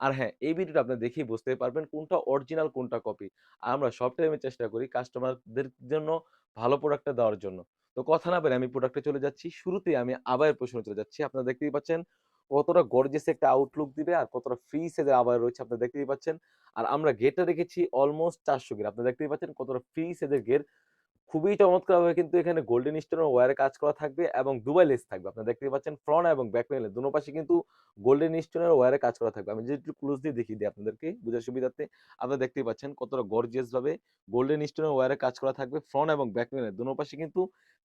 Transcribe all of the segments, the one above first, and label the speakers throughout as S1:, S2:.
S1: আর হ্যাঁ, এই ভিডিওটা আপনারা দেখেই বুঝতে পারবেন কোনটা অরিজিনাল কোনটা কপি। আমরা সব টাইমে চেষ্টা করি কাস্টমারদের জন্য ভালো প্রোডাক্টটা দেওয়ার জন্য। তো কথা না বাড়িয়ে আমি প্রোডাক্টে চলে যাচ্ছি। শুরুতেই আমি আবার পোরশনে চলে যাচ্ছি। আপনারা দেখতেই পাচ্ছেন কতটা গর্জিয়াস একটা আউটলুক দিবে আর কতটা ফ্রি সাইজের আবার রয়েছে আপনারা দেখতেই পাচ্ছেন। আর আমরা গেটটা রেখেছি অলমোস্ট ৪০০ ঘের। আপনারা দেখতেই পাচ্ছেন কতটা ফ্রি সাইজের ঘের। খুবই চমৎকারভাবে কিন্তু এখানে গোল্ডেন স্টোনের ওয়ারে কাজ করা থাকবে এবং দুবাই লেস থাকবে। আপনারা দেখতে পাচ্ছেন ফ্রন্ট এবং ব্যাক প্যানেলে দোনো পাশে কিন্তু গোল্ডেন স্টোনের ওয়ারে কাজ করা থাকবে। আমি যদি একটু ক্লোজলি দেখিয়ে দিই আপনাদেরকে বুঝার সুবিধার্থে। আপনারা দেখতেই পাচ্ছেন কতটা গর্জিয়াস ভাবে গোল্ডেন স্টোনের ওয়ারে কাজ করা থাকবে। ফ্রন্ট এবং ব্যাক প্যানেলে দোনো পাশে কিন্তু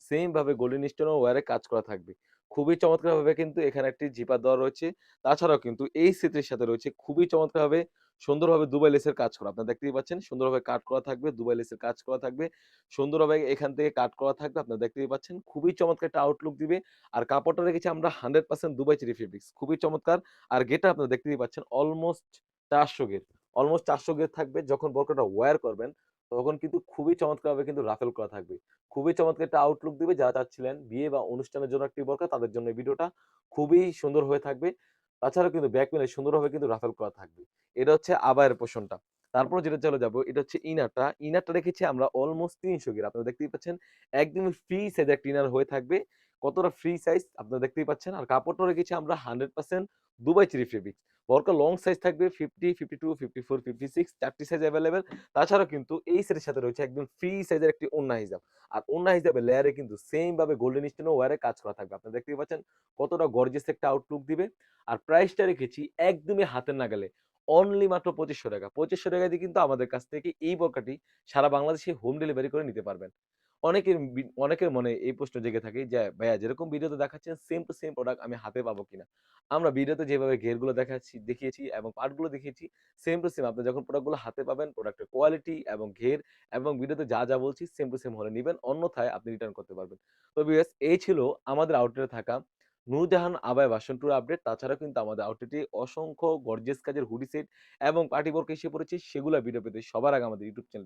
S1: সেম ভাবে গোল্ডেন স্টোনের ওয়ারে কাজ করা থাকবে। খুবই চমৎকারভাবে কিন্তু এখানে একটি জিপার দেওয়া রয়েছে। তাছাড়াও কিন্তু এই সেটের সাথে রয়েছে খুবই চমৎকারভাবে সুন্দরভাবে দুবাই লেসের কাজ করা। আপনারা দেখতেই পাচ্ছেন সুন্দরভাবে কাট করা থাকবে, দুবাই লেসের কাজ করা থাকবে। সুন্দরভাবে এখান থেকে কাট করা থাকবে। আপনারা দেখতেই পাচ্ছেন। খুবই চমৎকার একটা আউটলুক দিবে। আর কাপড়টা রেখেছি আমরা 100% দুবাই চেরি ফেব্রিক্স। খুবই চমৎকার। আর ঘেরটা আপনারা দেখতেই পাচ্ছেন অলমোস্ট ৪০০ ঘের। অলমোস্ট চারশো গেট থাকবে। যখন বোরকাটা ওয়্যার করবেন তখন কিন্তু খুবই চমৎকারভাবে কিন্তু রাফেল করা থাকবে। খুবই চমৎকার একটা আউটলুক দিবে। যারা চাচ্ছিলেন বিয়ে বা অনুষ্ঠানের জন্য একটি বোরকা তাদের জন্য ভিডিওটা খুবই সুন্দর হয়ে থাকবে। তাছাড়াও কিন্তু ব্যাক সুন্দরভাবে কিন্তু রাফেল করা থাকবে। এটা হচ্ছে আবায়ের পোষণটা তারপর যেটা চলে যাব, এটা হচ্ছে ইনারটা। ইনারটা রেখেছি আমরা অলমোস্ট তিনশো গির আপনারা দেখতেই পাচ্ছেন, একদমই ফ্রি সাইজ একটা ইনার হয়ে থাকবে। কতটা ফ্রি সাইজ আপনারা দেখতেই পাচ্ছেন। আর কাপড়টা রেখেছি আমরা 100% দুবাই চিরি ফেব্রিক্স। বোরকা লং সাইজ থাকবে 50, 52, 54, 56 ৪ টি সাইজ এভেইলেবল। তাছাড়াও কিন্তু এই সেটের সাথে রয়েছে একদম ফ্রি সাইজের একটি ওড়না হিজাব। আর ওড়না হিজাবের লেয়ারে কিন্তু সেম ভাবে গোল্ডেন স্টোনের ওয়্যারে কাজ করা থাকবে। আপনারা দেখতেই পাচ্ছেন কতটা গর্জিয়াস একটা আউটলুক দিবে। আর প্রাইসটা রেখেছি একদমই হাতের নাগালে। অনলি মাত্র ৳২৫০০ ৳২৫০০ দিয়ে কিন্তু আমাদের কাছ থেকে এই বোরকাটি সারা বাংলাদেশে হোম ডেলিভারি করে নিতে পারবেন। অনেকের অনেকের মনে এই প্রশ্ন জেগে থাকে যে, "ভাইয়া যেরকম ভিডিওতে দেখাচ্ছেন সেম টু সেম প্রোডাক্ট আমি হাতে পাবো কিনা?" আমরা ভিডিওতে যেভাবে ঘেরগুলো দেখাচ্ছি দেখিয়েছি এবং পার্টগুলো দেখিয়েছি সেম টু সেম আপনি যখন প্রোডাক্টগুলো হাতে পাবেন প্রোডাক্টের কোয়ালিটি এবং ঘের এবং ভিডিওতে যা, যা বলছি সেম টু সেম হলে নিবেন। অন্যথায় আপনি রিটার্ন করতে পারবেন। তো বিএস এই ছিল আমাদের আউটলেটে থাকা নূরজাহান আবায় ভার্সন 2 আপডেট। তাছাড়াও কিন্তু আমাদের আউটলেটে অসংখ্য গর্জেস কাজের হুডি সেট এবং পার্টি বোরকা এসে পড়েছে। সেগুলো ভিডিও পেতে সবার আগে আমাদের ইউটিউব চ্যানেল